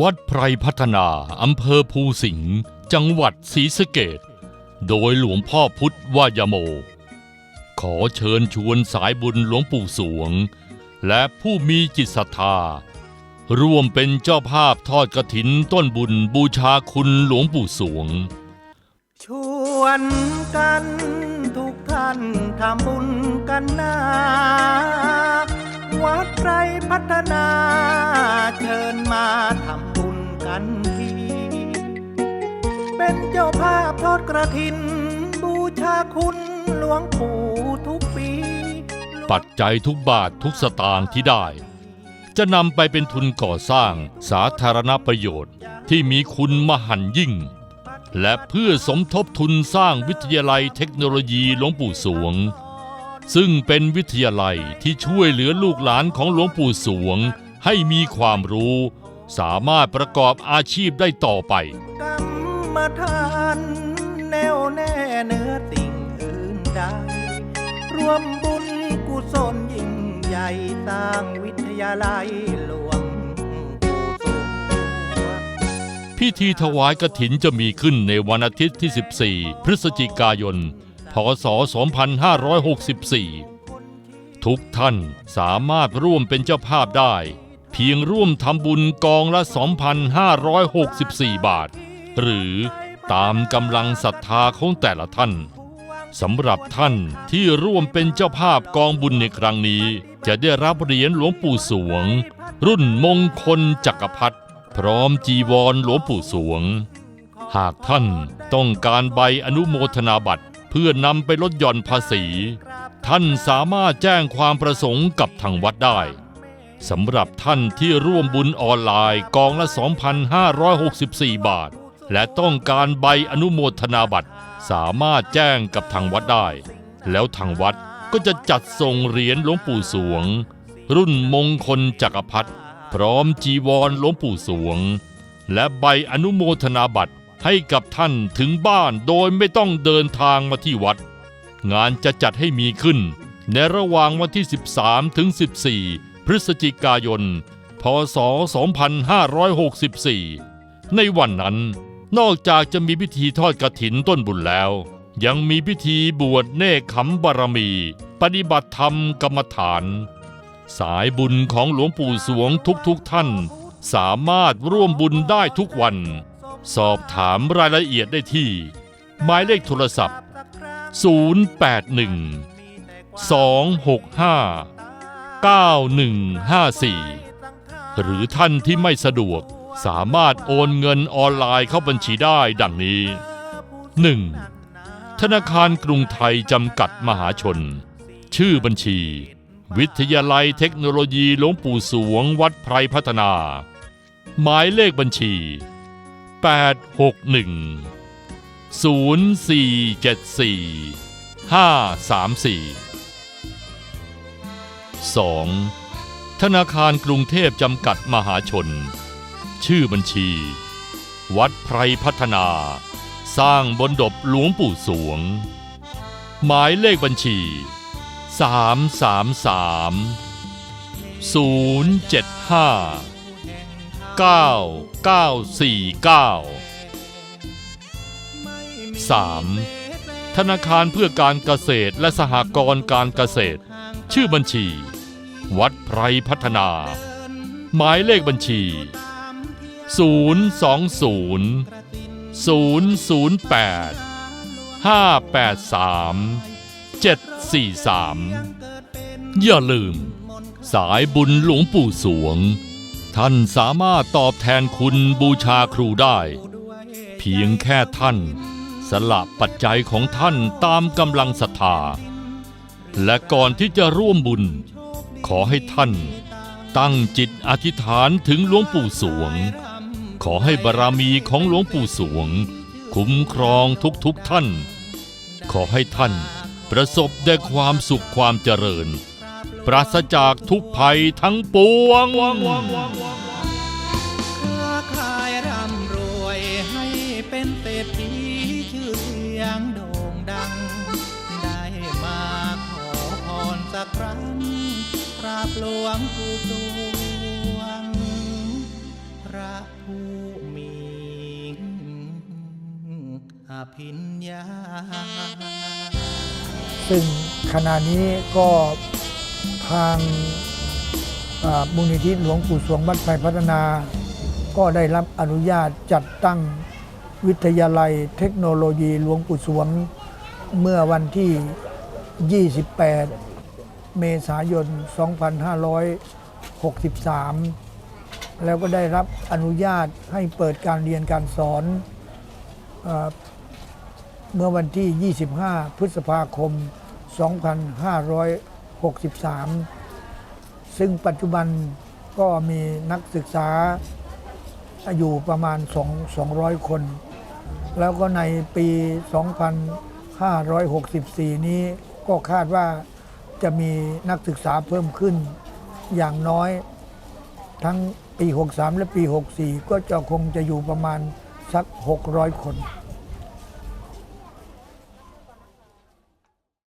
วัดไพรพัฒนา อำเภอภูสิงห์จังหวัดศรีสะเกดโดยหลวงพ่อพุทธวายโม ขอเชิญชวนสายบุญหลวงปู่สวง และผู้มีจิตศรัทธา ร่วมเป็นเจ้าภาพทอดกระถินต้นบุญบูชาคุณหลวงปู่สวง ชวนกันทุกท่านทำบุญกันนาวัดไพรพัฒนาเชิญมา กันที เป็นเจ้าภาพทอดกระถิน บูชาคุณหลวงปู่ทุกปี ปัจจัยทุกบาททุกสตางค์ที่ได้ จะนำไปเป็นทุนก่อสร้างสาธารณประโยชน์ที่มีคุณมหันยิ่ง และเพื่อสมทบทุนสร้างวิทยาลัยเทคโนโลยีหลวงปู่สวง ซึ่งเป็นวิทยาลัยที่ช่วยเหลือลูกหลานของหลวงปู่สวงให้มีความรู้ สามารถประกอบอาชีพได้ต่อไป กรรมฐานแน่วแน่เนื้อสิ่งอื่นใดรวมบุญกุศลยิ่งใหญ่สร้างวิทยาลัยหลวงปู่สวงพิธีถวายกฐินจะมีขึ้นในวันอาทิตย์ที่ 14 พฤศจิกายน พศ 2564 ทุกท่านสามารถร่วมเป็นเจ้าภาพได้ พียงร่วมทำบุญกองละ 2,564 บาท หรือตามกำลังศรัทธาของแต่ละท่านสำหรับท่านที่ร่วมเป็นเจ้าภาพกองบุญในครั้งนี้ จะได้รับเหรียญหลวงปู่สวง รุ่นมงคลจักรพรรดิพร้อมจีวรหลวงปู่สวง หากท่านต้องการใบอนุโมทนาบัตรเพื่อนำไปลดหย่อนภาษี ท่านสามารถแจ้งความประสงค์กับทางวัดได้ สำหรับท่านที่ร่วมบุญออนไลน์กองละ 2,564 บาท และต้องการใบอนุโมทนาบัตร สามารถแจ้งกับทางวัดได้ แล้วทางวัดก็จะจัดส่งเหรียญหลวงปู่สวง รุ่นมงคลจักรพรรดิพร้อมจีวรหลวงปู่สวง และใบอนุโมทนาบัตรให้กับท่านถึงบ้านโดยไม่ต้องเดินทางมาที่วัด งานจะจัดให้มีขึ้น ในระหว่างวันที่ 13 ถึง 14 พฤศจิกายน พศ 2564 ในวันนั้น นอกจากจะมีพิธีทอดกฐินต้นบุญแล้ว ยังมีพิธีบวชเนคขมบารมี ปฏิบัติธรรมกรรมฐาน สายบุญของหลวงปู่สวงทุกๆทท่าน สามารถร่วมบุญได้ทุกวัน สอบถามรายละเอียดได้ที่ หมายเลขโทรศัพท์ 081 265 9154 หรือท่านที่ไม่สะดวกสามารถโอนเงินออนไลน์เข้าบัญชีได้ดังนี้ 1. ธนาคารกรุงไทยจำกัดมหาชน ชื่อบัญชี วิทยาลัยเทคโนโลยีหลวงปู่สวงวัดไพรพัฒนา หมายเลขบัญชี 861 0474 534 2. ธนาคารกรุงเทพจำกัดมหาชน ชื่อบัญชี วัดไพรพัฒนา สร้างบนดบหลวงปู่สวง หมายเลขบัญชี 333 075 9949 3. ธนาคารเพื่อการเกษตรและสหกรณ์การเกษตร ชื่อบัญชี วัดไพรพัฒนา หมายเลขบัญชี 020 008 583 743 อย่าลืม สายบุญหลวงปู่สวง ท่านสามารถตอบแทนคุณบูชาครูได้ เพียงแค่ท่าน สละปัจจัยของท่านตามกำลังศรัทธา และก่อนที่จะร่วมบุญ ขอให้ท่าน ตั้งจิตอธิษฐานถึงหลวงปู่สวง ขอให้บารมีของหลวงปู่สวง คุ้มครองทุกๆทท่าน ขอให้ท่านประสบได้ความสุขความเจริญ ปราศจากทุกภัยทั้งปวงค้าขายร่ำรวยให้เป็นเศรษฐีชื่อเสียงโด่งดังักครั้งกราบหลวงปู่ดวงพระผู้มีอภิญญา ซึ่งขณะนี้ก็ทางมูลนิธิหลวงปู่สวงวัดไผ่พัฒนา ก็ได้รับอนุญาตจัดตั้งวิทยาลัยเทคโนโลยีหลวงปู่สวงเมื่อวันที่ 28 เมษายน 2563 แล้วก็ได้รับอนุญาตให้เปิดการเรียนการสอนเอเมื่อวันที่ 25 พฤษภาคม 2563 ซึ่งปัจจุบันก็มีนักศึกษาอยู่ประมาณ 200 คน แล้วก็ในปี 2564 นี้ก็คาดว่า จะมีนักศึกษาเพิ่มขึ้นอย่างน้อย ทั้งปี 63 และปี 64 ก็จะคงจะอยู่ประมาณสัก 600 คน